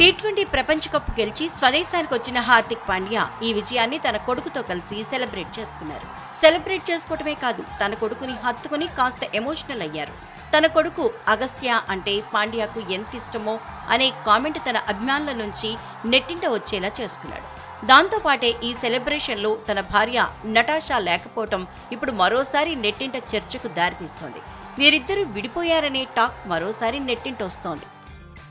T twenty ప్రపంచ cup గెలిచి స్వదేశానికి వచ్చిన హార్దిక్ పాండ్యా ఈ విజయాన్ని తన కొడుకుతో కలిసి సెలబ్రేట్ చేసుకున్నారు. సెలబ్రేట్ చేసుకోవటమే కాదు తన కొడుకుని హత్తుకుని కాస్త ఎమోషనల్ అయ్యారు. తన కొడుకు అగస్త్య అంటే పాండ్యాకు ఎంత ఇష్టమో అనే కామెంట్ తన అభిమానుల నుంచి నెట్టింట వచ్చేలా చేసుకున్నాడు. దాంతోపాటే ఈ సెలబ్రేషన్లో తన భార్య నటాషా లేకపోవటం ఇప్పుడు మరోసారి నెట్టింట చర్చకు దారితీస్తోంది. వీరిద్దరూ విడిపోయారనే టాక్ మరోసారి నెట్టింట వస్తోంది.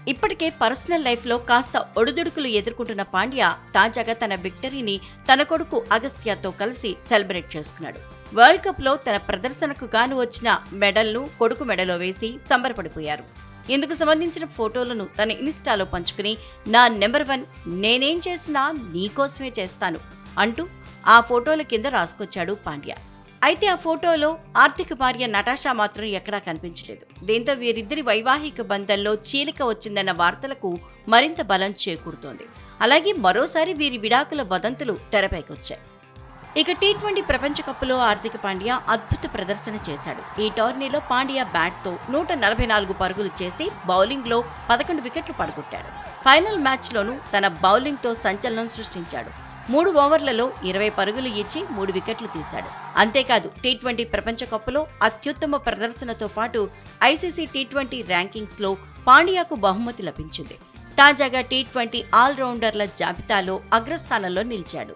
ఇప్పటికే పర్సనల్ లైఫ్లో కాస్త ఒడిదుడుకులు ఎదుర్కొంటున్న పాండ్యా తాజాగా తన విక్టరీని తన కొడుకు అగస్త్యతో కలిసి సెలబ్రేట్ చేసుకున్నాడు. వరల్డ్ కప్లో తన ప్రదర్శనకు గాను వచ్చిన మెడల్ను కొడుకు మెడలో వేసి సంబరపడిపోయారు. ఇందుకు సంబంధించిన ఫోటోలను తన ఇన్స్టాలో పంచుకుని నా నెంబర్ వన్ నేనేం చేసినా నీకోసమే చేస్తాను అంటూ ఆ ఫోటోల కింద రాసుకొచ్చాడు పాండ్యా. అయితే ఆ ఫోటోలో ఆర్థిక భార్య నటాషా మాత్రం ఎక్కడా కనిపించలేదు. దీంతో వీరిద్దరి వైవాహిక బంధంలో చీలిక వచ్చిందన్న వార్తలకు మరింత బలం చేకూరుతోంది. అలాగే మరోసారి వీరి విడాకుల వదంతులు తెరపైకొచ్చాయి. ఇక టీ ట్వంటీ ప్రపంచ కప్లో ఆర్థిక పాండ్యా అద్భుత ప్రదర్శన చేశాడు. ఈ టోర్నీలో పాండ్యా బ్యాట్తో నూట నలభై నాలుగు పరుగులు చేసి బౌలింగ్లో పదకొండు వికెట్లు పడగొట్టాడు. ఫైనల్ మ్యాచ్లోనూ తన బౌలింగ్తో సంచలనం సృష్టించాడు. మూడు ఓవర్లలో ఇరవై పరుగులు ఇచ్చి మూడు వికెట్లు తీశాడు. అంతేకాదు టీ ట్వంటీ ప్రపంచ కప్లో అత్యుత్తమ ప్రదర్శనతో పాటు ఐసీసీ టీ ట్వంటీ ర్యాంకింగ్స్లో పాండ్యాకు బహుమతి లభించింది. తాజాగా టీ ట్వంటీ ఆల్రౌండర్ల జాబితాలో అగ్రస్థానంలో నిలిచాడు.